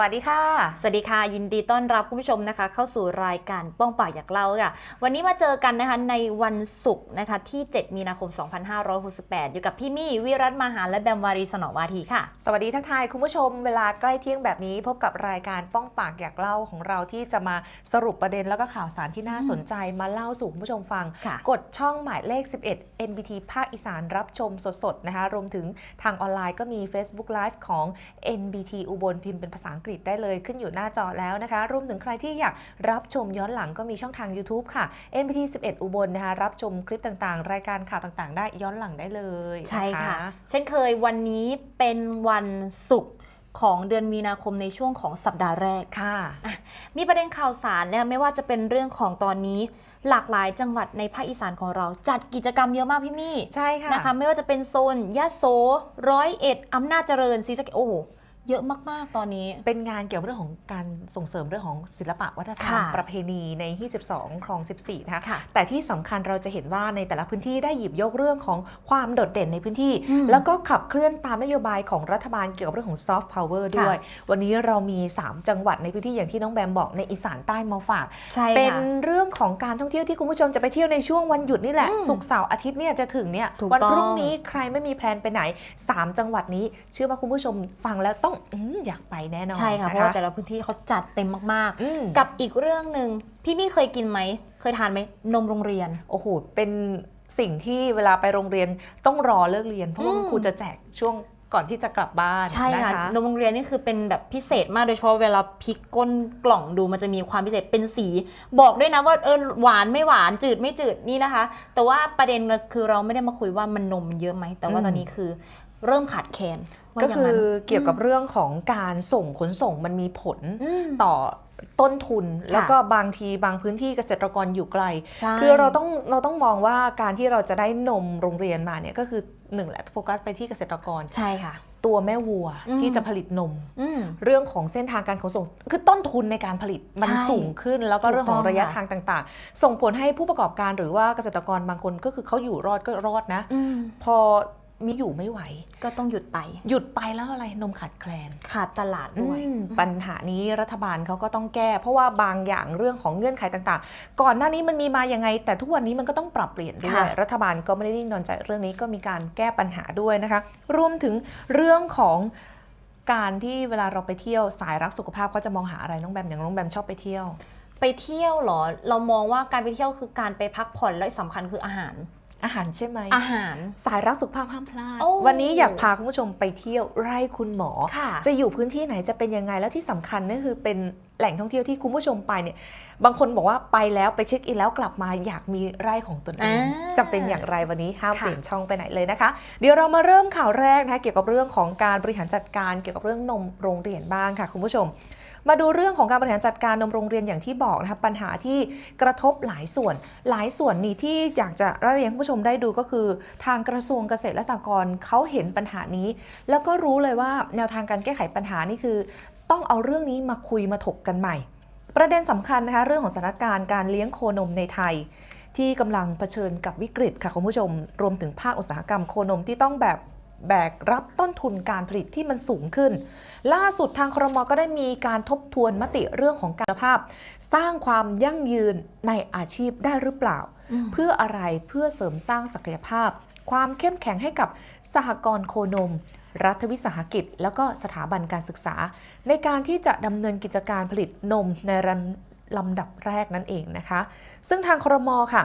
วัสดีค่ะ สวัสดีค่ะ ยินดีต้อนรับคุณผู้ชมนะคะ เข้าสู่รายการป้องปากอยากเล่าค่ะ วันนี้มาเจอกันนะคะในวันศุกร์นะคะที่ 7 มีนาคม 2568 อยู่กับพี่มี่วิรัตมหาและแบมวารีสนอวาทีค่ะ สวัสดีทักทายคุณผู้ชมเวลาใกล้เที่ยงแบบนี้ พบกับรายการป้องปากอยากเล่าของเราที่จะมาสรุปประเด็นแล้วก็ข่าวสารที่น่าสนใจมาเล่าสู่คุณผู้ชมฟังค่ะกดช่องหมายเลข 11 NBT ภาคอีสานรับชมสดๆนะคะรวมถึงทางออนไลน์ก็มี Facebook Live ของ NBT อุบลพิมพ์เป็นภาษาอังกฤษได้เลยขึ้นอยู่หน้าจอแล้วนะคะรวมถึงใครที่อยากรับชมย้อนหลังก็มีช่องทาง YouTube ค่ะ NBT 11 อุบลนะคะรับชมคลิปต่างๆ รายการข่าวต่างๆ ได้ย้อนหลังได้เลยนใช่ค่ะ เช่นเคยวันนี้เป็นวันศุกร์ของเดือนมีนาคมในช่วงของสัปดาห์แรกค่ะมีประเด็นข่าวสารเนี่ยไม่ว่าจะเป็นเรื่องของตอนนี้ หลากหลายจังหวัดในภาคอีสานของเรา จัดกิจกรรมเยอะมากพี่มี่ใช่ค่ะนะคะไม่ว่าจะเป็นโซนยะโสร้อยเอ็ดอำนาจเจริญศรีสะเกษโอ้โห เยอะมาก ๆ ตอนนี้ เป็นงานเกี่ยวกับเรื่องของการส่งเสริมเรื่องของศิลปะวัฒนธรรมค่ะประเพณีใน 22 คลอง 14 นะคะค่ะแต่ที่สำคัญเราจะเห็นว่าในแต่ละพื้นที่ได้หยิบยกเรื่องของความโดดเด่นในพื้นที่อืมแล้วก็ขับเคลื่อนตามนโยบายของรัฐบาลเกี่ยวกับเรื่องของซอฟต์พาวเวอร์ด้วย วันนี้เรามี 3 จังหวัดในพื้นที่อย่างที่น้องแบมบอกในอีสานใต้มาฝากใช่เป็นค่ะเรื่องของการท่องเที่ยวที่คุณผู้ชมจะไปเที่ยวในช่วงวันหยุดนี่แหละอืมศุกร์เสาร์อาทิตย์เนี่ยจะถึงเนี่ยถูกวัต้องพรุ่งนี้ใครไม่มีแพลนไปไหน 3 จังหวัดนี้ เชื่อว่าคุณผู้ชมฟังแล้วต้องอมอยากไปแน่นอนใช่ค่ะนเพราะว่าแต่ละพื้นที่เขาจัดเต็มมากอืมๆกับอีกเรื่องหนึ่งพี่มี่เคยกินไหมเคยทานไหมนมโรงเรียนโอ้โหเป็นสิ่งที่เวลาไปโรงเรียนต้องรอเลิกเรียน เพราะว่าอืมคุณครูจะแจกช่วงก่อนที่จะกลับบ้านใช่ค่ะนะคะนมโรงเรียนนี่คือเป็นแบบพิเศษมากโดยเฉพาะเวลาพลิกก้นกล่องดูมันจะมีความพิเศษเป็นสี บอกด้วยนะว่าเออหวานไม่หวานจืดไม่จืดนี่นะคะ แต่ว่าประเด็นคือเราไม่ได้มาคุยว่ามันนมเยอะไหมแต่ว่าอืมตอนนี้คือ เริ่มขาดแคลนว่าก็ย่างคืนั้อนเกี่ยวกับเรื่องของการส่งขนส่งมันมีผลมต่อต้นทุนแล้วก็บางทีบางพื้นที่เกษตรกรอยู่ไกลใช่คือเราต้องเราต้องมองว่าการที่เราจะได้นมโรงเรียนมาเนี่ยก็คือหนึ่งแหละโฟกัสไปที่เกษตรกรใช่ค่ะ ตัวแม่วัวอืมที่จะผลิตนมอืมเรื่องของเส้นทางการขนส่ง คือต้นทุนในการผลิตมันใช่สูงขึ้น แล้วก็ถูกเรื่องของต้องระยะค่ะทางต่าง ๆ ส่งผลให้ผู้ประกอบการหรือว่าเกษตรกรบางคนก็คือเขาอยู่รอดก็รอดนะอืมพอ มีอยู่ไม่ไหว ก็ต้องหยุดไป หยุดไปแล้วอะไรนมขาดแคลน ขาดตลาดด้วยอืมปัญหานี้รัฐบาลเขาก็ต้องแก้ เพราะว่าบางอย่างเรื่องของเงื่อนไขต่างๆ ก่อนหน้านี้มันมีมายังไง แต่ทุกวันนี้มันก็ต้องปรับเปลี่ยนด้วยค่ะรัฐบาลก็ไม่ได้นิ่งนอนใจเรื่องนี้ก็มีการแก้ปัญหาด้วยนะคะ รวมถึงเรื่องของการที่เวลาเราไปเที่ยวสายรักสุขภาพเขาจะมองหาอะไรน้องแบมอย่างน้องแบมชอบไปเที่ยว ไปเที่ยวเหรอ เรามองว่าการไปเที่ยวคือการไปพักผ่อนและสำคัญคืออาหาร อาหารใช่ไหมอาหารสายรักสุขภาพห้ามพลาดโอ้วันนี้อยากพาคุณผู้ชมไปเที่ยวไร่คุณหมอค่ะจะอยู่พื้นที่ไหนจะเป็นยังไงแล้วที่สำคัญนั่นคือเป็นแหล่งท่องเที่ยวที่คุณผู้ชมไปเนี่ย บางคนบอกว่าไปแล้วไปเช็คอินแล้วกลับมาอยากมีไร่ของตนเองอ่าจะเป็นอย่างไรวันนี้ห้ามค่ะเปลี่ยนช่องไปไหนเลยนะคะ เดี๋ยวเรามาเริ่มข่าวแรกนะคะเกี่ยวกับเรื่องของการบริหารจัดการเกี่ยวกับเรื่องนมโรงเรียนบ้างค่ะ คุณผู้ชม มาดูเรื่องของการบริหารจัดการนมโรงเรียนอย่างที่บอกนะคะปัญหาที่กระทบหลายส่วน หลายส่วนนี้ที่อยากจะเรียนผู้ชมได้ดูก็คือ ทางกระทรวงเกษตรและสหกรณ์เขาเห็นปัญหานี้ แล้วก็รู้เลยว่าแนวทางการแก้ไขปัญหานี่คือ ต้องเอาเรื่องนี้มาคุยมาถกกันใหม่ ประเด็นสำคัญนะคะเรื่องของสถานการณ์การเลี้ยงโคนมในไทยที่กำลังเผชิญกับวิกฤตค่ะคุณผู้ชม รวมถึงภาคอุตสาหกรรมโคนมที่ต้องแบบ แบกรับต้นทุนการผลิตที่มันสูงขึ้น ล่าสุดทางครมก็ได้มีการทบทวนมติเรื่องของการภาพ สร้างความยั่งยืนในอาชีพได้หรือเปล่าอืมเพื่ออะไรเพื่อเสริมสร้างศักยภาพ ความเข้มแข็งให้กับสหกรณ์โคนม รัฐวิสาหกิจ แล้วก็สถาบันการศึกษา ในการที่จะดำเนินกิจการผลิตนมในรันลำดับแรกนั่นเองนะคะ ซึ่งทางครมค่ะ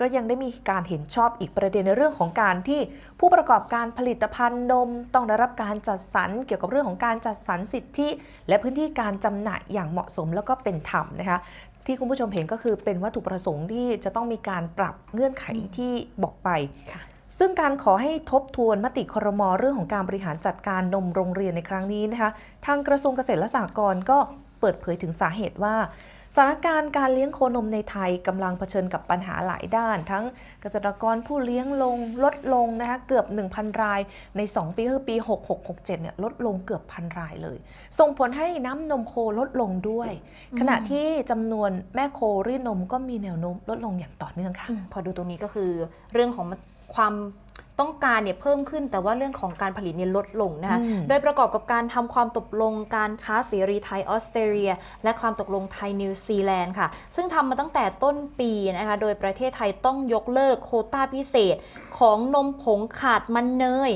ก็ยังได้มีการเห็นชอบอีกประเด็นในเรื่องของการที่ผู้ประกอบการผลิตภัณฑ์นม ต้องได้รับการจัดสรรเกี่ยวกับเรื่องของการจัดสรรสิทธิ และพื้นที่การจำหน่ายอย่างเหมาะสมแล้วก็เป็นธรรมนะคะที่คุณผู้ชมเห็นก็คือเป็นวัตถุประสงค์ที่จะต้องมีการปรับเงื่อนไขที่บอกไป ซึ่งการขอให้ทบทวนมติครมเรื่องของการบริหารจัดการนมโรงเรียนในครั้งนี้นะคะ ทางกระทรวงเกษตรและสหกรณ์ก็เปิดเผยถึงสาเหตุว่า สถานการณ์การเลี้ยงโคนมในไทยกำลังเผชิญกับปัญหาหลายด้าน ทั้งเกษตรกรผู้เลี้ยงลงลดลงนะคะเกือบ 1,000 รายใน 2 ปีคือปี 6667เนี่ยลดลงเกือบพันรายเลย ส่งผลให้น้ำนมโคลดลงด้วย ขณะที่จำนวนแม่โครีดนมก็มีแนวโน้มลดลงอย่างต่อเนื่องค่ะอืมพอดูตรงนี้ก็คือเรื่องของความ ต้องการเนี่ยเพิ่มขึ้นแต่ว่าเรื่องของการผลิตเนี่ยลดลงนะคะอืมโดยประกอบกับการทำความตกลงการค้าเสรีไทยออสเตรเลีย และความตกลงไทยนิวซีแลนด์ค่ะ ซึ่งทำมาตั้งแต่ต้นปีนะคะโดยประเทศไทยต้องยกเลิกโควต้าพิเศษ ของนมผงขาดมันเนย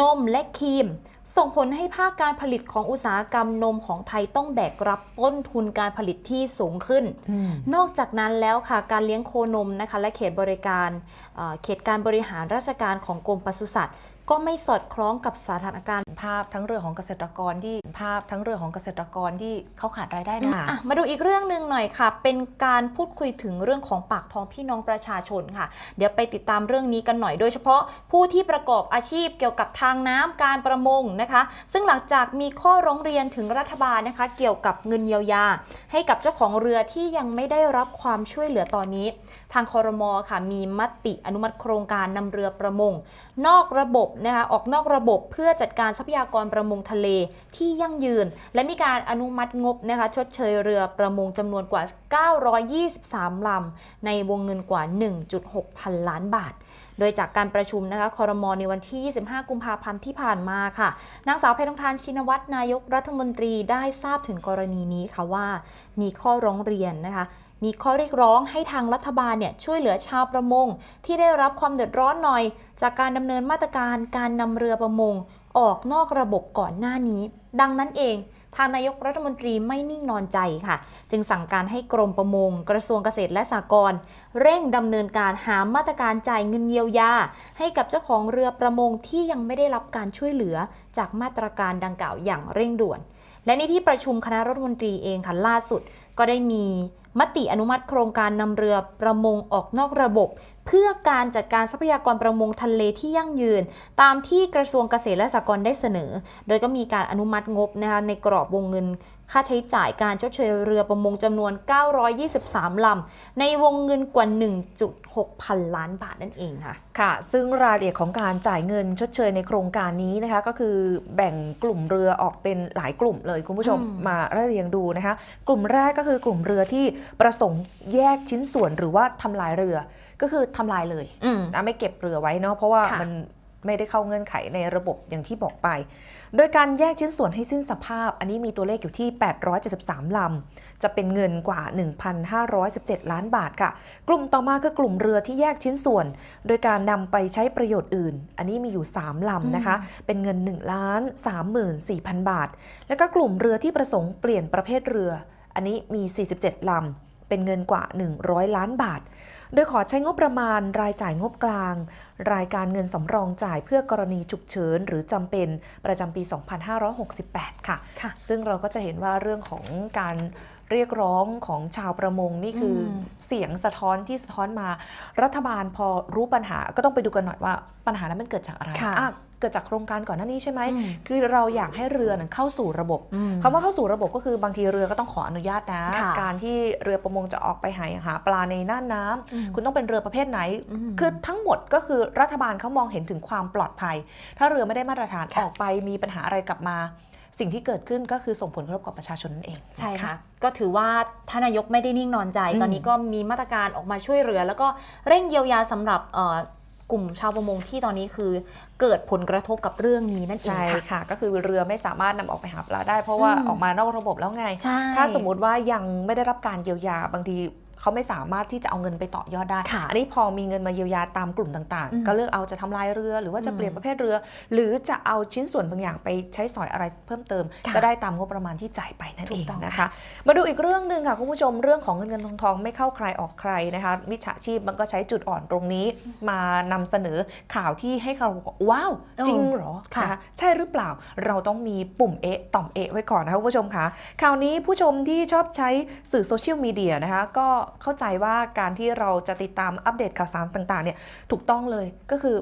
นมและครีม ส่งผลให้ภาคการผลิตของอุตสาหกรรมนมของไทยต้องแบกรับต้นทุนการผลิตที่สูงขึ้นนอกจากนั้นแล้วค่ะการเลี้ยงโคนมนะคะและเขตบริการเอ่อเขตการบริหารราชการของกรมปศุสัตว์ ก็ไม่สอดคล้องกับสถานการณ์ภาพทั้งเรื่องของเกษตรกรที่ภาพทั้งเรื่องของเกษตรกรที่เขาขาดรายได้นะอะมาดูอีกเรื่องหนึ่งหน่อยค่ะ เป็นการพูดคุยถึงเรื่องของปากท้องพี่น้องประชาชนค่ะ เดี๋ยวไปติดตามเรื่องนี้กันหน่อย โดยเฉพาะผู้ที่ประกอบอาชีพเกี่ยวกับทางน้ำการประมงนะคะ ซึ่งหลังจากมีข้อร้องเรียนถึงรัฐบาลนะคะ เกี่ยวกับเงินเยียวยา ให้กับเจ้าของเรือที่ยังไม่ได้รับความช่วยเหลือตอนนี้ทางคอรมอค่ะมีมติอนุมัติโครงการนำเรือประมง นอกระบบนะคะออกนอกระบบเพื่อจัดการทรัพยากรประมงทะเลที่ยั่งยืน และมีการอนุมัติงบนะคะชดเชยเรือประมงจำนวนกว่า 923 ลำ ในวงเงินกว่า 1.6 พันล้านบาท โดยจากการประชุมนะคะคอรมอในวันที่ 25 กุมภาพันธ์ที่ผ่านมาค่ะ นางสาวแพทองทานชินวัตรนายกรัฐมนตรีได้ทราบถึงกรณีนี้ค่ะว่า มีข้อร้องเรียนนะคะ มีข้อเรียกร้องให้ทางรัฐบาลเนี่ยช่วยเหลือชาวประมง ที่ได้รับความเดือดร้อนหน่อย จากการดำเนินมาตรการการนำเรือประมง ออกนอกระบบก่อนหน้านี้ ดังนั้นเองทางนายกรัฐมนตรีไม่นิ่งนอนใจค่ะ จึงสั่งการให้กรมประมง กระทรวงเกษตรและสหกรณ์เร่งดำเนินการหามาตรการจ่ายเงินเยียวยา ให้กับเจ้าของเรือประมงที่ยังไม่ได้รับการช่วยเหลือจากมาตรการดังกล่าวอย่างเร่งด่วน และในที่ประชุมคณะรัฐมนตรีเองค่ะล่าสุด ก็ได้มีมติอนุมัติโครงการนำเรือประมงออกนอกระบบ เพื่อการจัดการทรัพยากรประมงทะเลที่ยั่งยืน ตามที่กระทรวงเกษตรและสหกรณ์ได้เสนอ โดยก็มีการอนุมัติงบนะคะในกรอบวงเงิน ค่าใช้จ่ายการชดเชยเรือประมงจำนวน 923 ลำ ในวงเงินกว่า 1.6 พันล้านบาทนั่นเองค่ะ ค่ะ ซึ่งรายละเอียดของการจ่ายเงินชดเชยในโครงการนี้นะคะ ก็คือแบ่งกลุ่มเรือออกเป็นหลายกลุ่มเลยคุณผู้ชมอืมมาไล่เรียงดูนะคะ กลุ่มแรกก็คือกลุ่มเรือที่ประสงค์แยกชิ้นส่วนหรือว่าทำลายเรือ ก็คือทำลายเลยอืมนะไม่เก็บเรือไว้เนาะเพราะว่าค่ะมัน ไม่ได้เข้าเงื่อนไขในระบบอย่างที่บอกไป โดยการแยกชิ้นส่วนให้สิ้นสภาพ อันนี้มีตัวเลขอยู่ที่ 873 ลำ จะเป็นเงินกว่า 1,517 ล้านบาทค่ะ กลุ่มต่อมาคือกลุ่มเรือที่แยกชิ้นส่วน โดยการนำไปใช้ประโยชน์อื่น อันนี้มีอยู่ 3 ลำนะคะ เป็นเงิน1ล้าน34,000 บาท แล้วก็กลุ่มเรือที่ประสงค์เปลี่ยนประเภทเรือ อันนี้มี 47 ลำ เป็นเงินกว่า 100 ล้านบาท โดยขอใช้งบประมาณรายจ่ายงบกลาง รายการเงินสำรองจ่ายเพื่อกรณีฉุกเฉินหรือจำเป็นประจำปี 2568 ค่ะค่ะซึ่งเราก็จะเห็นว่าเรื่องของการ เรียกร้องของชาวประมงนี่คืออมเสียงสะท้อนที่สะท้อนมา รัฐบาลพอรู้ปัญหาก็ต้องไปดูกันหน่อยว่าปัญหานั้นมันเกิดจากอะไรค่ะอะเกิดจากโครงการก่อนหน้านี้ใช่ไหมอืมคือเราอยากให้เรือนั้นเข้าสู่ระบบอืมคำว่าเข้าสู่ระบบก็คือบางทีเรือก็ต้องขออนุญาตนะ ค่ะการที่เรือประมงจะออกไปหาหาปลาในน่านน้ำอืม คุณต้องเป็นเรือประเภทไหนอืมคือทั้งหมดก็คือรัฐบาลเขามองเห็นถึงความปลอดภัย ถ้าเรือไม่ได้มาตรฐานค่ะออกไปมีปัญหาอะไรกลับมา สิ่งที่เกิดขึ้นก็คือส่งผลกระทบกับประชาชนนั่นเองใช่นค่ะก็ถือว่าท่านนายกไม่ได้นิ่งนอนใจอืมตอนนี้ก็มีมาตรการออกมาช่วยเหลือ แล้วก็เร่งเยียวยาสำหรับเอ่อกลุ่มชาวประมงที่ตอนนี้คือเกิดผลกระทบกับเรื่องนี้นั่นเองใช่ค่ะค่ะ ก็คือเรือไม่สามารถนำออกไปหาปลาได้เพราะว่าอืมออกมานอกระบบแล้วไงใช่ถ้าสมมุติว่ายังไม่ได้รับการเยียวยาบางที เขาไม่สามารถที่จะเอาเงินไปต่อยอดได้ค่ะอันนี้พอมีเงินมาเยียวยาตามกลุ่มต่างอืมๆก็เลือกเอาจะทำลายเรือ หรือว่าจะอืมเปลี่ยนประเภทเรือ หรือจะเอาชิ้นส่วนบางอย่างไปใช้สอยอะไรเพิ่มเติมค่ะก็ได้ตามงบประมาณที่จ่ายไปนั่นถูเอกงต้องนะคะค่ะมาดูอีกเรื่องหนึ่งค่ะคุณผู้ชมเรื่องของเงินเงินทองทองไม่เข้าใครออกใครนะคะมิจฉาชีพมันก็ใช้จุดอ่อนตรงนี้ มานำเสนอข่าวที่ให้เราบอกว้าวจริงเหรอค่ะนใช่หรือเปล่าเราต้องมีปุ่มเอะต่อมเอะไว้ก่อนนะคะคุณผู้ชมคะข่าวนี้ผู้ชมที่ชอบใช้สื่อโซเชียลมีเดียนะคะก็เข้าใจว่าการที่เราจะติดตามอัปเดตข่าวสารต่างๆเนี่ยถูกต้องเลยก็คือ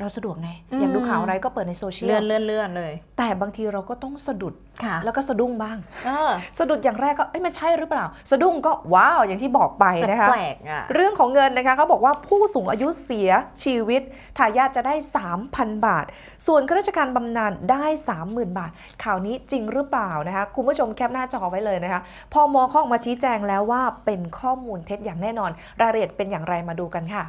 เราสะดวกไงอืมอยากดูข่าวอะไรก็เปิดในโซเชียเลื่อลนเลื่อนเลื่อนเลย แต่บางทีเราก็ต้องสะดุดค่ะแล้วก็สะดุ้งบ้างเออสะดุดอย่างแรกก็เอ้ยมันใช่หรือเปล่า สะดุ้งก็ว้าวอย่างที่บอกไปนะคะแปลกๆอะเรื่องของเงินนะคะเขาบอกว่าผู้สูงอายุเสียชีวิตทายาทจะได้ 3,000 บาท ส่วนข้าราชการบำนาญได้ 30,000 บาท ข่าวนี้จริงหรือเปล่านะคะคุณผู้ชมแคปหน้าจอไว้เลยนะคะพอมอเขาออกมาชี้แจงแล้วว่าเป็นข้อมูลเท็จอย่างแน่นอน รายละเอียดเป็นอย่างไรมาดูกันค่ะ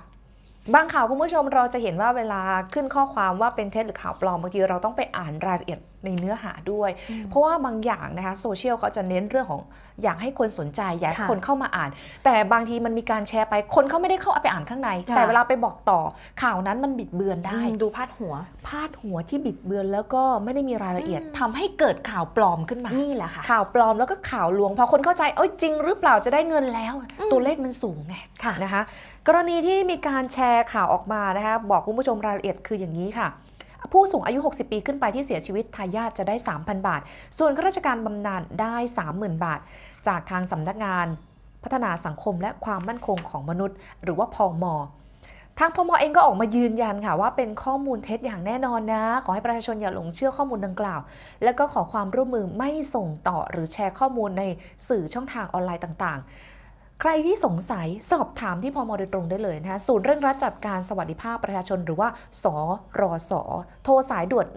บางข่าวคุณผู้ชมเราจะเห็นว่าเวลาขึ้นข้อความว่าเป็นเท็จหรือข่าวปลอมบางทีเราต้องไปอ่านรายละเอียดในเนื้อหาด้วย เพราะว่าบางอย่างนะคะโซเชียลเขาจะเน้นเรื่องของอยากให้คนสนใจอยากให้ค่ะคนเข้ามาอ่าน แต่บางทีมันมีการแชร์ไปคนเขาไม่ได้เข้าไปอ่านข้างในค่ะแต่เวลาไปบอกต่อข่าวนั้นมันบิดเบือนได้อืมดูพาดหัว พาดหัวที่บิดเบือนแล้วก็ไม่ได้มีรายละเอียดอืมทำให้เกิดข่าวปลอมขึ้นมานี่แหละค่ะข่าวปลอมแล้วก็ข่าวลวงพอคนเข้าใจเอ้ยจริงหรือเปล่าจะได้เงินแล้วอืมตัวเลขมันสูงไงค่ะนะคะ กรณีที่มีการแชร์ข่าวออกมานะคะบอกคุณผู้ชมรายละเอียดคืออย่างนี้ค่ะผู้สูงอายุ 60 ปีขึ้นไปที่เสียชีวิตทายาทจะได้ 3,000 บาท ส่วนข้าราชการบำนาญได้ 30,000 บาท จากทางสำนักงานพัฒนาสังคมและความมั่นคงของมนุษย์ หรือว่าพอมทางพมเองก็ออกมายืนยันค่ะว่าเป็นข้อมูลเท็จอย่างแน่นอนนะ ขอให้ประชาชนอย่าหลงเชื่อข้อมูลดังกล่าว แล้วก็ขอความร่วมมือไม่ส่งต่อหรือแชร์ข้อมูลในสื่อช่องทางออนไลน์ต่างๆ ใครที่สงสัยสอบถามที่พมโดยตรงได้เลยนะคะศูนย์เร่งรัดจัดการสวัสดิภาพประชาชนหรือว่าสรสโทรสายด่วน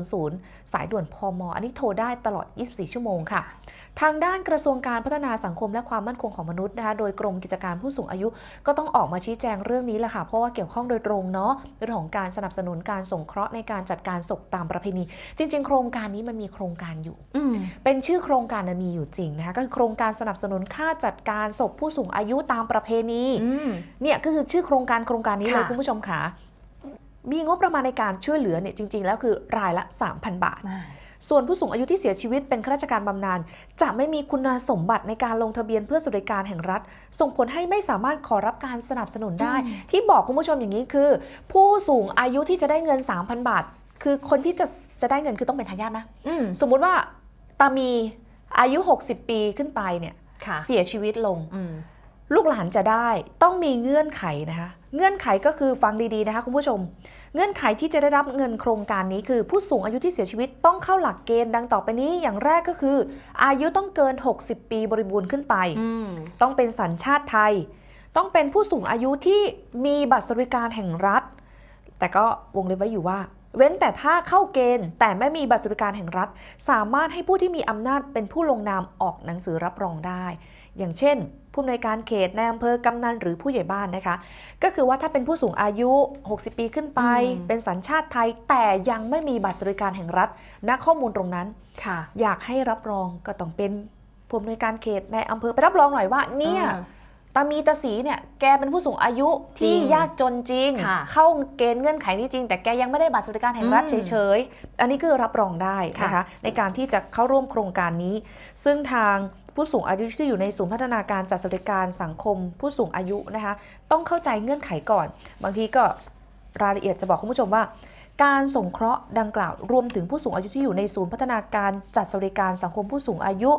1300 สายด่วนพมอันนี้โทรได้ตลอด 24 ชั่วโมงค่ะ ทางด้านกระทรวงการพัฒนาสังคมและความมั่นคงของมนุษย์นะคะโดยกรมกิจการผู้สูงอายุก็ต้องออกมาชี้แจงเรื่องนี้แหละค่ะเพราะว่าเกี่ยวข้องโดยตรงเนาะเรื่องของการสนับสนุนการสงเคราะห์ในการจัดการศพตามประเพณี จริง ๆ โครงการนี้มันมีโครงการอยู่อืมเป็นชื่อโครงการนะมีอยู่จริงนะคะก็คือโครงการสนับสนุนค่าจัดการศพผู้สูงอายุตามประเพณีอืมเนี่ยก็คือชื่อโครงการโครงการนี้เลยค่ะคุณผู้ชมค่ะมีงบประมาณในการช่วยเหลือเนี่ยจริง ๆ แล้วคือรายละ 3,000 บาทอ่า ส่วนผู้สูงอายุที่เสียชีวิตเป็นข้าราชการบำนาญจะไม่มีคุณสมบัติในการลงทะเบียนเพื่อสวัสดิการแห่งรัฐ ส่งผลให้ไม่สามารถขอรับการสนับสนุนได้อืมที่บอกคุณผู้ชมอย่างนี้คือ ผู้สูงอายุที่จะได้เงิน 3,000 บาท คือคนที่จะจะได้เงินคือต้องเป็นทายาทนะอืมสมมุติว่าตามีอายุ 60 ปีขึ้นไปเนี่ยค่ะเสียชีวิตลงอืมลูกหลานจะได้ต้องมีเงื่อนไขนะคะ เงื่อนไขก็คือฟังดีๆนะคะคุณผู้ชม เงื่อนไขที่จะได้รับเงินโครงการนี้คือผู้สูงอายุที่เสียชีวิตต้องเข้าหลักเกณฑ์ดังต่อไปนี้อย่างแรกก็คือ อายุต้องเกิน 60 ปีบริบูรณ์ขึ้นไป ต้องเป็นสัญชาติไทย ต้องเป็นผู้สูงอายุที่มีบัตรสวัสดิการแห่งรัฐ แต่ก็วงเล็บไว้อยู่ว่า เว้นแต่ถ้าเข้าเกณฑ์ แต่ไม่มีบัตรสวัสดิการแห่งรัฐ สามารถให้ผู้ที่มีอำนาจเป็นผู้ลงนามออกหนังสือรับรองได้ อย่างเช่น ผู้อำนวยการเขตในอำเภอกำนันหรือผู้ใหญ่บ้านนะคะ ก็คือว่าถ้าเป็นผู้สูงอายุ 60 ปีขึ้นไปอืมเป็นสัญชาติไทยแต่ยังไม่มีบัตรสวัสดิการแห่งรัฐณข้อมูลตรงนั้นค่ะอยากให้รับรองก็ต้องเป็นผู้อำนวยการเขตในอำเภอไปรับรองหน่อยว่าเนี่ยอ่า ตามีตาสีเนี่ยแกเป็นผู้สูงอายุที่จริงยากจนจริงค่ะเข้าเกณฑ์เงื่อนไขนี้จริง แต่แกยังไม่ได้บัตรสวัสดิการแห่งรัฐอืมเฉยๆ อันนี้คือรับรองได้นะคะค่ะในการที่จะเข้าร่วมโครงการนี้ ซึ่งทางผู้สูงอายุที่อยู่ในศูนย์พัฒนาการจัดสวัสดิการสังคม ผู้สูงอายุนะคะต้องเข้าใจเงื่อนไขก่อน บางทีก็รายละเอียดจะบอกคุณผู้ชมว่า การสงเคราะห์ดังกล่าวรวมถึงผู้สูงอายุที่อยู่ในศูนย์พัฒนาการจัดสวัสดิการสังคมผู้สูงอายุ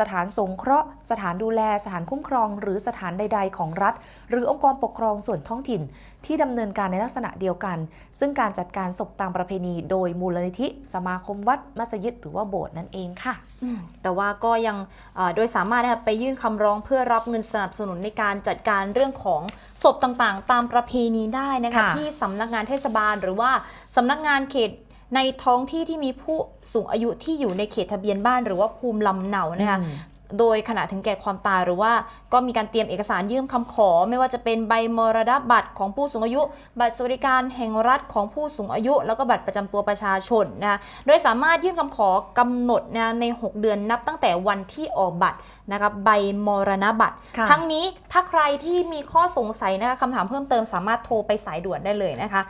สถานสงเคราะห์ สถานดูแล สถานคุ้มครอง หรือสถานใด ๆ ของรัฐ หรือองค์กรปกครองส่วนท้องถิ่น ที่ดำเนินการในลักษณะเดียวกัน ซึ่งการจัดการศพตามประเพณี โดยมูลนิธิ สมาคมวัดมัสยิดหรือว่าโบสถ์นั่นเองค่ะอืมแต่ว่าก็ยังเอ่อโดยสามารถนะคะไปยื่นคำร้องเพื่อรับเงินสนับสนุนในการจัดการเรื่องของศพต่างๆ ตามประเพณีได้นะคะค่ะที่สำนักงานเทศบาล หรือว่าสำนักงานเขตในท้องที่ที่มีผู้สูงอายุที่อยู่ในเขตทะเบียนบ้านหรือว่าภูมิลำเนานะคะอืม โดยขณะถึงแก่ความตายหรือว่าก็มีการเตรียมเอกสารยื่นคำขอ ไม่ว่าจะเป็นใบมรณบัตรของผู้สูงอายุ บัตรสวัสดิการแห่งรัฐของผู้สูงอายุ แล้วก็บัตรประจำตัวประชาชนนะคะโดยสามารถยื่นคำขอกำหนดนะใน 6 เดือนนับตั้งแต่วันที่ออกบัตรนะคะใบมรณบัตรค่ะทั้งนี้ถ้าใครที่มีข้อสงสัยนะคะคำถามเพิ่มเติมสามารถโทรไปสายด่วนได้เลยนะคะ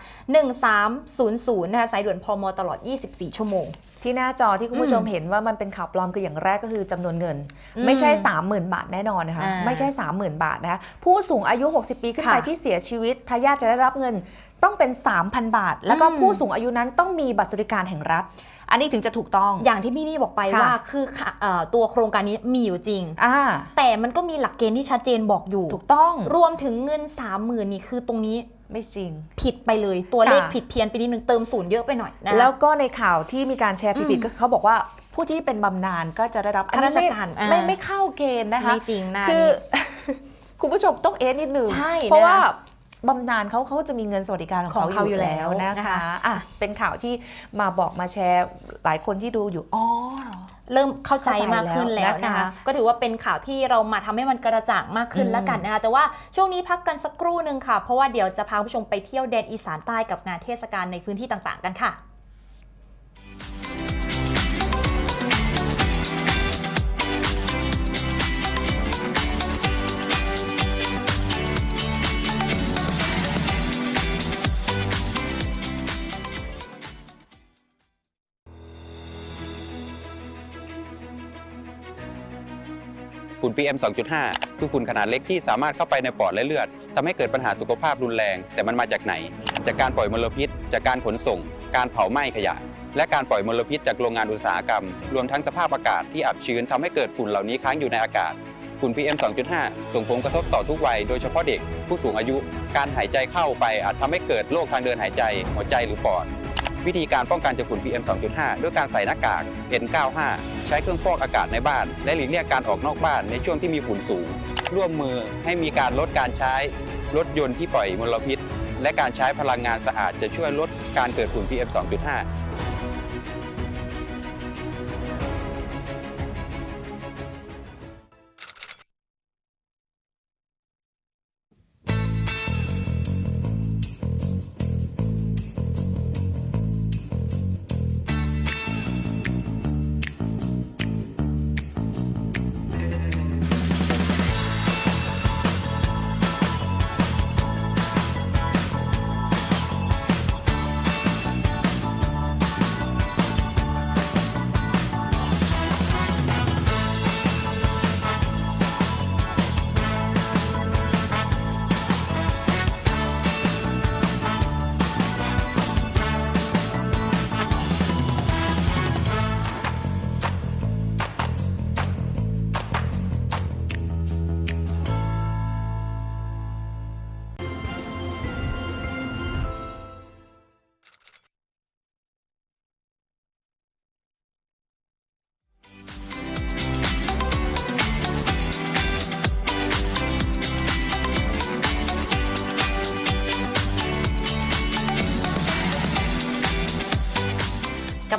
1300นะคะสายด่วนพมตลอด 24 ชั่วโมง ที่หน้าจอที่คุณผู้ชมเห็นว่ามันเป็นข่าวปลอมคืออย่างแรกก็คือจำนวนเงินอืมไม่ใช่ 30,000 บาทแน่นอนนะคะอ่าไม่ใช่ 30,000 บาทนะคะผู้สูงอายุ 60 ปีขึ้นไปค่ะที่เสียชีวิตทายาทจะได้รับเงินต้องเป็น 3,000 บาท แล้วก็อืมผู้สูงอายุนั้นต้องมีบัตรสวัสดิการแห่งรัฐ อันนี้ถึงจะถูกต้อง อย่างที่พี่มี่บอกไปค่ะว่าคือค่ะเอ่อตัวโครงการนี้มีอยู่จริงอ่าแต่มันก็มีหลักเกณฑ์ที่ชัดเจนบอกอยู่ ถูกต้อง รวมถึงเงิน 3 0,000 นี่คือตรงนี้ ไม่จริง ผิดไปเลยตัวเลขค่ะผิดเพี้ยนไปนิดนึงเติมศูนย์เยอะไปหน่อยนะแล้วก็ในข่าวที่มีการแชร์ผิดอืๆมก็เขาบอกว่าผู้ที่เป็นบำนาญก็จะได้รับข้าราชการอันนี้ไม่อ่าไม่ไม่เข้าเกณฑ์นะคะไม่จริงนะคือนี่คุณผู้ชมต้องเอสนิดหนึ่งใช่เพราะนะว่า บำนาญเขาเขาจะมีเงินสวัสดิการของของเขาเขาออยู่ยู่แล้แล้ววนะนะคะคะอะเป็นข่าวที่มาบอกมาแชร์หลายคนที่ดูอยู่อ๋อเหรอเริ่มเข้าใจเข้าใจมากขึ้นแล้วแล้วนะนะคะคะ ก็ถือว่าเป็นข่าวที่เรามาทำให้มันกระจ่างมากขึ้นอืมแล้วกันนะคะแต่ว่าช่วงนี้พักกันสักครู่หนึ่งค่ะ เพราะว่าเดี๋ยวจะพาคุณผู้ชมไปเที่ยวแดนอีสานใต้กับงานเทศกาลในพื้นที่ต่าง ๆ กันค่ะ ฝุ่น PM 2.5 คือฝุ่นขนาดเล็กที่สามารถเข้าไปในปอดและเลือดทำให้เกิดปัญหาสุขภาพรุนแรง แต่มันมาจากไหน จากการปล่อยมลพิษ จากการขนส่ง การเผาไหม้ขยะ และการปล่อยมลพิษจากโรงงานอุตสาหกรรม รวมทั้งสภาพอากาศที่อับชื้นทำให้เกิดฝุ่นเหล่านี้ค้างอยู่ในอากาศฝุ่น PM 2.5 ส่งผลกระทบต่อทุกวัย โดยเฉพาะเด็กผู้สูงอายุ การหายใจเข้าไปอาจทำให้เกิดโรคทางเดินหายใจ หัวใจหรือปอด วิธีการป้องกันจากฝุ่น PM 2.5 ด้วยการใส่หน้ากาก N95 ใช้เครื่องฟอกอากาศในบ้าน และหลีกเลี่ยงการออกนอกบ้านในช่วงที่มีฝุ่นสูง ร่วมมือให้มีการลดการใช้รถยนต์ที่ปล่อยมลพิษ และการใช้พลังงานสะอาดจะช่วยลดการเกิดฝุ่น PM 2.5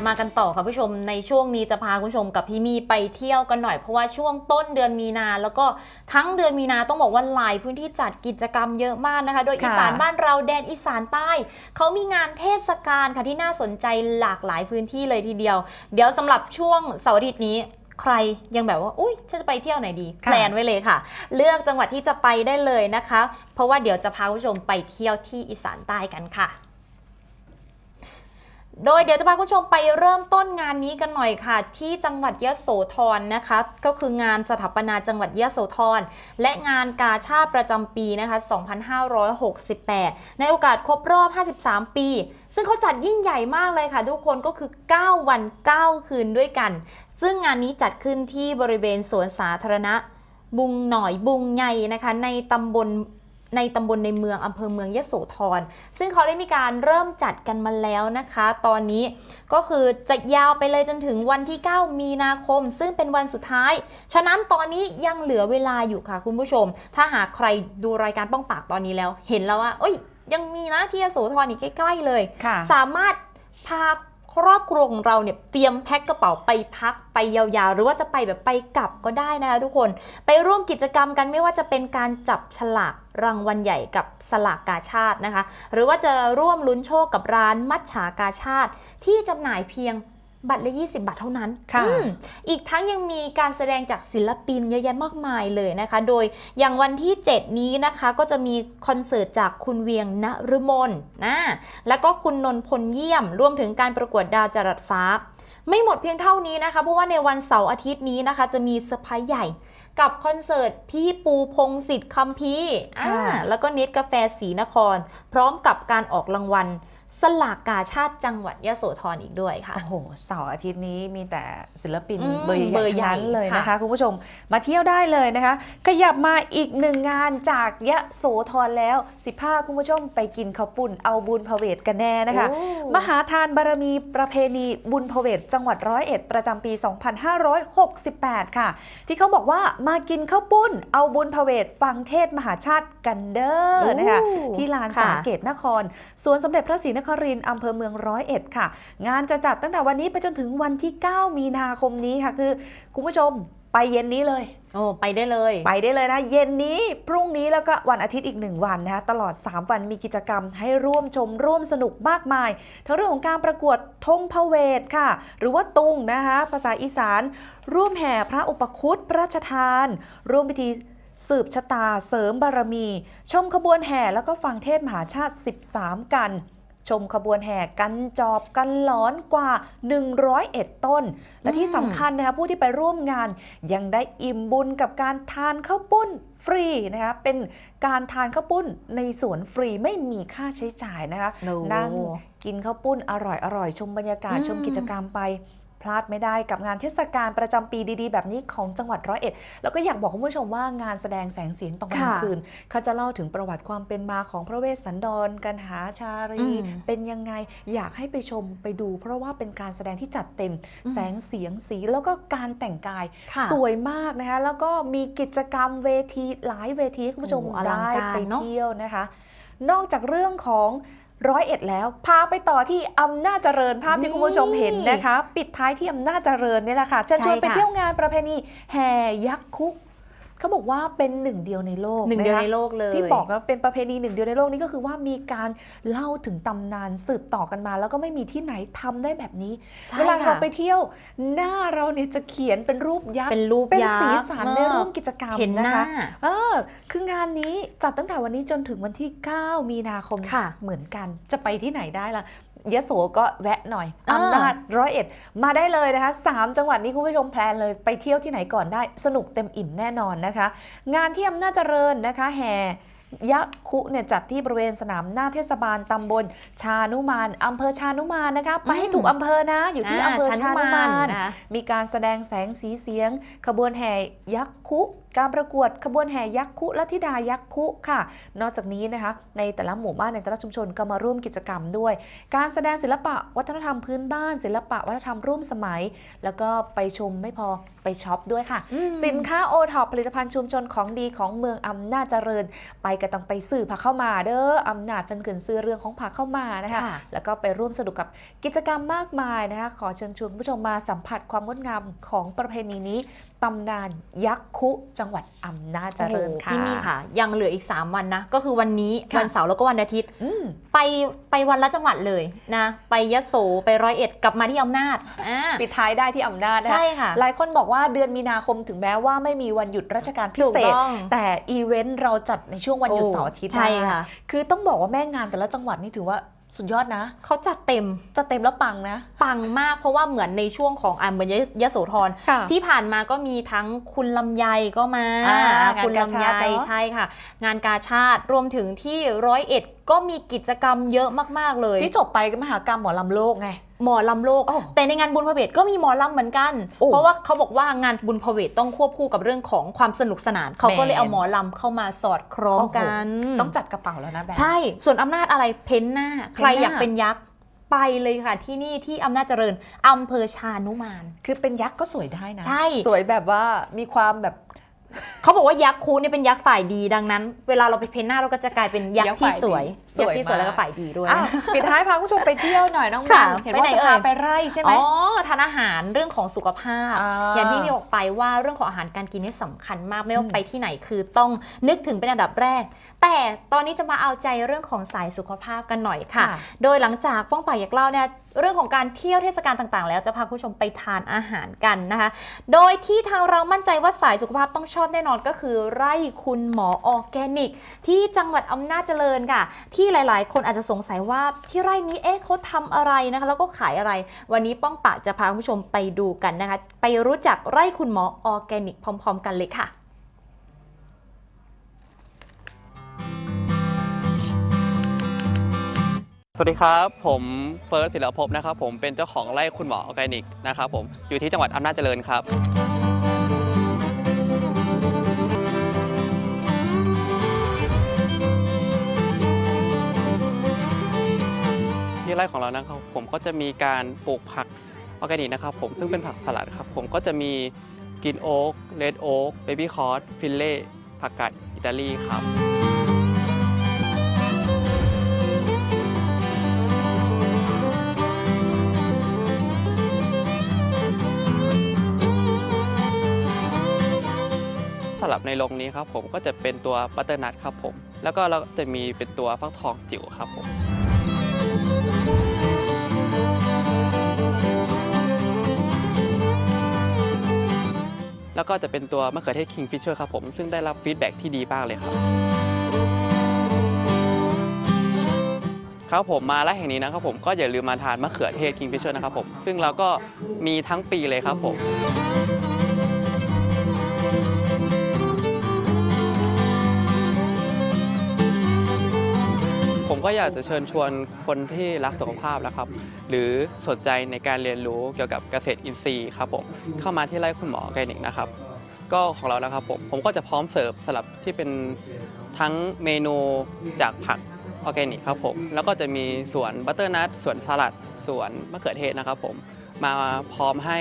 บมากันต่อค่ะผู้ชมในช่วงนี้จะพาคุณผู้ชมกับพี่มีไปเที่ยวกันหน่อยเพราะว่าช่วงต้นเดือนมีนา แล้วก็ทั้งเดือนมีนาต้องบอกว่าหลายพื้นที่จัดกิจกรรมเยอะมากนะคะ โดยค่ะอีสานบ้านเราแดนอีสานใต้เขามีงานเทศกาลค่ะที่น่าสนใจหลากหลายพื้นที่เลยทีเดียว เดี๋ยวสำหรับช่วงเสาร์อาทิตย์นี้ใครยังแบบว่าอุ้ยฉันจะไปเที่ยวไหนดีค่ะแพลนไว้เลยค่ะ เลือกจังหวัดที่จะไปได้เลยนะคะ เพราะว่าเดี๋ยวจะพาคุณผู้ชมไปเที่ยวที่อีสานใต้กันค่ะ โดยเดี๋ยวจะพาคุณผู้ชมไปเริ่มต้นงานนี้กันหน่อยค่ะ ที่จังหวัดยะโสธรนะคะ ก็คืองานสถาปนาจังหวัดยะโสธรและงานกาชาติประจำปีนะคะ 2568 ในโอกาสครบรอบ 53 ปี ซึ่งเขาจัดยิ่งใหญ่มากเลยค่ะ ทุกคนก็คือ 9 วัน 9 คืนด้วยกัน ซึ่งงานนี้จัดขึ้นที่บริเวณสวนสาธารณะบุงหน่อยบุงใหญ่นะคะ ในตำบล ในตำบลในเมืองอำเภอเมืองยโสธรซึ่งเขาได้มีการเริ่มจัดกันมาแล้วนะคะ ตอนนี้ก็คือจะยาวไปเลยจนถึงวันที่ 9 มีนาคม ซึ่งเป็นวันสุดท้าย ฉะนั้นตอนนี้ยังเหลือเวลาอยู่ค่ะคุณผู้ชม ถ้าหากใครดูรายการป้องปากตอนนี้แล้ว เห็นแล้วว่าเอ้ยยังมีนะที่ยโสธรอีกใกล้ ๆ เลยค่ะสามารถพา ครอบครัวของเราเนี่ยเตรียมแพ็คกระเป๋าไปพักไปยาวๆ หรือว่าจะไปแบบไปกลับก็ได้นะคะทุกคน ไปร่วมกิจกรรมกันไม่ว่าจะเป็นการจับฉลากรางวัลใหญ่กับสลากกาชาตินะคะ หรือว่าจะร่วมลุ้นโชคกับร้านมัชฉากาชาติที่จำหน่ายเพียง บัตรละ 20 บาทเท่านั้นค่ะอืมอีกทั้งยังมีการแสดงจากศิลปินเยอะแยะมากมายเลยนะคะ โดยอย่างวันที่ 7 นี้นะคะก็จะมีคอนเสิร์ตจากคุณเวียงนฤมลนะแล้วก็คุณนนท์พลเยี่ยม รวมถึงการประกวดดาวจรัสฟ้า ไม่หมดเพียงเท่านี้นะคะ เพราะว่าในวันเสาร์อาทิตย์นี้นะคะ จะมีเซอร์ไพรส์ใหญ่กับคอนเสิร์ตพี่ปูพงศิษฐ์คัมพีร์ค่ะอ่าแล้วก็เน็ตกาแฟสีนคร พร้อมกับการออกรางวัล สลากกาชาติจังหวัดยโสธรอีกด้วยค่ะ โอ้โหเสาร์อาทิตย์นี้มีแต่ศิลปินอืมเบอร์ใหเบญ่อร์ใหญ่ทั้งนั้นเลยนะคะค่ะคุณผู้ชมมาเที่ยวได้เลยนะคะ ขยับมาอีกหนึ่งงานจากยะโสธรแล้ว15คุณผู้ชมไปกินข้าวปุ้นเอาบุญพระเวทกันแน่นะคะโอ้มหาทานบารมีประเพณีบุญพเวทจังหวัดร้อยเอ็ดประจำปี 2568 ค่ะ ที่เขาบอกว่ามากินข้าวปุ้น เอาบุญพเวทฟังเทศมหาชาติกันเด้อนะคะโอ้ที่ลานค่ะสาเกตนครสวนสมเด็จพระศรีนครินทร์อำเภอเมืองร้อยเอ็ดค่ะ งานจะจัดตั้งแต่วันนี้ไปจนถึงวันที่ 9 มีนาคมนี้ค่ะ คือคุณผู้ชมไปเย็นนี้เลย โอ้ไปได้เลย ไปได้เลยนะ เย็นนี้พรุ่งนี้แล้วก็วันอาทิตย์อีกหนึ่งวันนะคะตลอด 3 วันมีกิจกรรมให้ร่วมชมร่วมสนุกมากมาย ทั้งเรื่องของการประกวดธงพระเวทค่ะ หรือว่าตุงนะคะภาษาอีสาน ร่วมแห่พระอุปคุตพระราชทาน ร่วมพิธีสืบชะตาเสริมบารมี ชมขบวนแห่แล้วก็ฟังเทศมหาชาติ 13 กัน ชมขบวนแห่กันจอบกันหลอนกว่า 101 ต้น และที่สำคัญนะคะผู้ที่ไปร่วมงาน ยังได้อิ่มบุญกับการทานข้าวปุ้นฟรีนะคะเป็นการทานข้าวปุ้นในสวนฟรีไม่มีค่าใช้จ่ายนะคะโอ้นั่งกินข้าวปุ้นอร่อยอร่อยชมบรรยากาศอืมชมกิจกรรมไป พลาดไม่ได้กับงานเทศกาลประจำปีดีๆ แบบนี้ของจังหวัดร้อยเอ็ด แล้วก็อยากบอกคุณผู้ชมว่างานแสดงแสงสีตอนกลางค่ะคืนเขาจะเล่าถึงประวัติความเป็นมาของพระเวสสันดรกันหาชารีอืมเป็นยังไงอยากให้ไปชมไปดู เพราะว่าเป็นการแสดงที่จัดเต็มอืมแสงเสียงสีแล้วก็การแต่งกายค่ะสวยมากนะคะแล้วก็มีกิจกรรมเวทีหลายเวทีให้คุณผู้ชมโอ้อลังได้การไปเนอะเที่ยวนะคะ นอกจากเรื่องของ ร้อยเอ็ดแล้ว พาไปต่อที่อำนาจเจริญภาพที่คุณผู้ชมเห็นนะคะ ปิดท้ายที่อำนาจเจริญนี่แหละค่ะเชิญชวนใช่ไปค่ะเที่ยวงานประเพณีแห่ยักษ์คุก เขาบอกว่าเป็นหนึ่งเดียวในโลกหนึ่งเดียวะคะในโลกเลยที่บอกว่าเป็นประเพณีหนึ่งเดียวในโลกนี้ก็คือว่ามีการเล่าถึงตำนานสืบต่อกันมา แล้วก็ไม่มีที่ไหนทำได้แบบนี้ใช่เวลาเราค่ะไปเที่ยวหน้าเราเนี่ยจะเขียนเป็นรูปยักษ์เป็นรูปเป็นยักษ์สีสันเออในร่วมกิจกรรมเห็นหนะน้าคะเออคืองานนี้จัดตั้งแต่วันนี้จนถึงวันที่ 9 มีนาคมค่ะเหมือนกันจะไปที่ไหนได้ล่ะ ยะโสก็แวะหน่อยอ่าอำนาจร้อยเอ็ดมาได้เลยนะคะสามจังหวัดนี้คุณผู้ชมแพลนเลยไปเที่ยวที่ไหนก่อนได้สนุกเต็มอิ่มแน่นอนนะคะ งานที่อำนาจเจริญนะคะแห่ยักษ์คุเนี่ยจัดที่บริเวณสนามหน้าเทศบาลตำบลชานุมานอำเภอชานุมานนะคะไปให้อืมถูกอำเภอนะอยู่ที่อำเภอชานุมานนะคะมีการแสดงแสงสีเสียง ขบวนแห่ยักษ์ คุ การประกวดขบวนแห่ยักษ์คุและธิดายักษ์คุค่ะ นอกจากนี้นะคะในแต่ละหมู่บ้านในแต่ละชุมชนก็มาร่วมกิจกรรมด้วย การแสดงศิลปะวัฒนธรรมพื้นบ้าน ศิลปะวัฒนธรรมร่วมสมัย แล้วก็ไปชมไม่พอไปช็อปด้วยค่ะอืมสินค้าโอท็อปผลิตภัณฑ์ชุมชนของดีของเมืองอำนาจเจริญ ไปก็ต้องไปซื้อผักเข้ามาเด้ออำนาจเป็นเกินซื้อเรื่องของผักเข้ามานะคะค่ะแล้วก็ไปร่วมสนุกกับกิจกรรมมากมายนะคะขอเชิญชวนคุณผู้ชมมาสัมผัสความงดงามของประเพณีนี้ ตำนานยักษ์คุจังหวัดอำนาจเจริญโอ้โหค่ะพี่มี่ค่ะ ยังเหลืออีก 3 วันนะ ก็คือวันนี้ค่ะวันเสาร์แล้วก็วันอาทิตย์อืมไปไปวันละจังหวัดเลยนะ ไปยะโสไปร้อยเอ็ดกลับมาที่อำนาจอ่าปิดท้ายได้ที่อำนาจนะคะใช่ค่ะ หลายคนบอกว่าเดือนมีนาคมถึงแม้ว่าไม่มีวันหยุดราชการพิถูกเศษต้องแต่อีเวนต์เราจัดในช่วงวันหยุดเสาร์อาทิตย์ใช่นค่ะคือต้องบอกว่าแม่งานแต่ละจังหวัดนี่ถือว่า สุดยอดนะ เขาจัดเต็มจะเต็มแล้วปังนะ ปังมากเพราะว่าเหมือนในช่วงของอ่าเหมือนยะยโสธรค่ะที่ผ่านมาก็มีทั้งคุณลำไยก็มา อ่างานคุณกาลำชาไยติเนอะ ใช่ค่ะ งานกาชาติรวมถึงที่ร้อยเอ็ด ก็มีกิจกรรมเยอะมากๆเลย ที่จบไปก็มหากรรมหมอลำโลกไง หมอลำโลก โอ้แต่ในงานบุญพเวทก็มีหมอลำเหมือนกัน โอ้เพราะว่าเขาบอกว่างานบุญพเวทต้องควบคู่กับเรื่องของความสนุกสนาน เขาก็เลยเอาหมอลำเข้ามาสอดคล้องกันโอ้โหต้องจัดกระเป๋าแล้วนะแบบ ใช่ ส่วนอำนาจอะไรเพ้นหน้า ใครเพ้นหน้าอยากเป็นยักษ์ไปเลยค่ะ ที่นี่ที่อำนาจเจริญอำเภอชานุมาน คือเป็นยักษ์ก็สวยได้นะ ใช่ สวยแบบว่ามีความแบบ เขาบอกว่ายักษ์คูเนี่ยเป็นยักษ์ฝ่ายดีดังนั้น เวลาเราไปเพ้นหน้าเราก็จะกลายเป็นยักษ์ที่สวยยัยักกษ์ษ์ฝ่ายดีที่สวยสวยมากแล้วก็ฝ่ายดีด้วยอะปิดท้ายพาคุณผู้ชมไปเที่ยวหน่อยน้องค่ะมันเห็นไปว่าไหนจะพาเอ่ย ไปไร่ใช่ไหม อ๋อทานอาหารเรื่องของสุขภาพ อ่าอย่างที่มีบอกไปว่าเรื่องของอาหารการกินนี่สำคัญมากไม่ว่าอืมไปที่ไหนคือต้องนึกถึงเป็นอันดับแรก แต่ตอนนี้จะมาเอาใจเรื่องของสายสุขภาพกันหน่อยค่ะค่ะโดยหลังจากป้องป่ายอยากเล่าเนี่ยเรื่องของการเที่ยวเทศกาลต่างๆ แล้วจะพาคุณผู้ชมไปทานอาหารกันนะคะ โดยที่ทางเรามั่นใจว่าสายสุขภาพต้องชอบแน่นอนก็คือ ไร่คุณหมอออร์แกนิก ที่จังหวัดอำนาจเจริญค่ะ ที่หลายๆ คนอาจจะสงสัยว่าที่ไร่นี้เอ๊ะเขาทำอะไรนะคะ แล้วก็ขายอะไร วันนี้ป้องปะจะพาคุณผู้ชมไปดูกันนะคะ ไปรู้จักไร่คุณหมอออร์แกนิก พร้อม ๆ กันเลยค่ะ สวัสดีครับผมเฟิร์สศิลปภพนะครับผมเป็นเจ้าของไร่คุณหมอออร์แกนิกนะครับผมอยู่ที่จังหวัดอำนาจเจริญครับที่ไร่ของเรานะครับผมก็จะมีการปลูกผักออร์แกนิกนะครับผมซึ่งเป็นผักสลัดครับผมก็จะมีกินโอ๊กเลดโอ๊กเบบี้คอร์สฟิลเล่ผักกาดอิตาลีครับับในโรงนี้ครับผมก็จะเป็นตัวบัตเตอร์นัทครับผม แล้วก็เราจะมีเป็นตัวฟักทองจิ๋วครับผมแล้วก็จะเป็นตัวมะเขือเทศคิงฟิชเชอร์ครับผม ซึ่งได้รับฟีดแบ็กที่ดีมากเลยครับ ครับผมมาและแห่งนี้นะครับผมก็อย่าลืมมาทานมะเขือเทศคิงฟิชเชอร์นะครับผม ซึ่งเราก็มีทั้งปีเลยครับผม ผมก็อยากจะเชิญชวนคนที่รักสุขภาพนะครับ หรือสนใจในการเรียนรู้เกี่ยวกับเกษตรอินทรีย์ครับผมเข้ามาที่ไร่คุณหมอออร์แกนิกนะครับ ก็ของเรานะครับผมผมก็จะพร้อมเสิร์ฟสลับที่เป็นทั้งเมนูจากผักออร์แกนิกครับผมแล้วก็จะมีสวนบัตเตอร์นัทสวนสลัดสวนมะเขือเทศนะครับผมมาพร้อมให้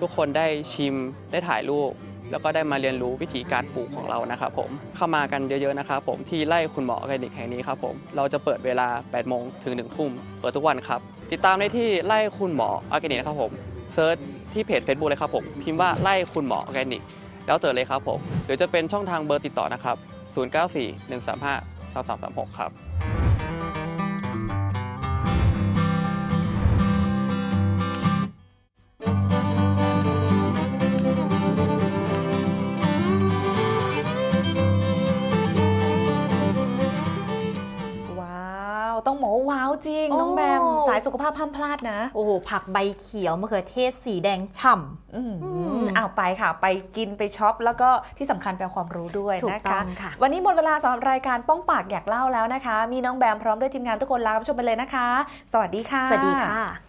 ทุกคนได้ชิมได้ถ่ายรูป แล้วก็ได้มาเรียนรู้วิธีการปลูกของเรานะครับผมเข้ามากันเยอะๆนะครับผมที่ไร่คุณหมอออร์แกนิกแห่งนี้ครับผมเราจะเปิดเวลา 8 โมงถึง 1 ทุ่มเปิดทุกวันครับ ติดตามได้ที่ไร่คุณหมอออร์แกนิกนะครับผมเซิร์ชที่เพจ Facebook เลยครับผมพิมพ์ว่าไร่คุณหมอออร์แกนิกแล้วเจอเลยครับผมหรือจะเป็นช่องทางเบอร์ติดต่อนะครับ 094 135 2336 ครับ จริงโอ้น้องแบม สายสุขภาพห้ามพลาดนะ โอ้โห ผักใบเขียวมะเขือเทศสีแดงฉ่อืมอืมอ้าวไปค่ะ ไปกินไปช็อป แล้วก็ที่สำคัญไปเอาความรู้ด้วยถูกนะต้คะองค่ะวันนี้หมดเวลาสำหรับรายการป้องปากอยากเล่าแล้วนะคะ มีน้องแบมพร้อมด้วยทีมงานทุกคนลาไปชมไปเลยนะคะ สวัสดีค่ะำสวัสดีค่ะ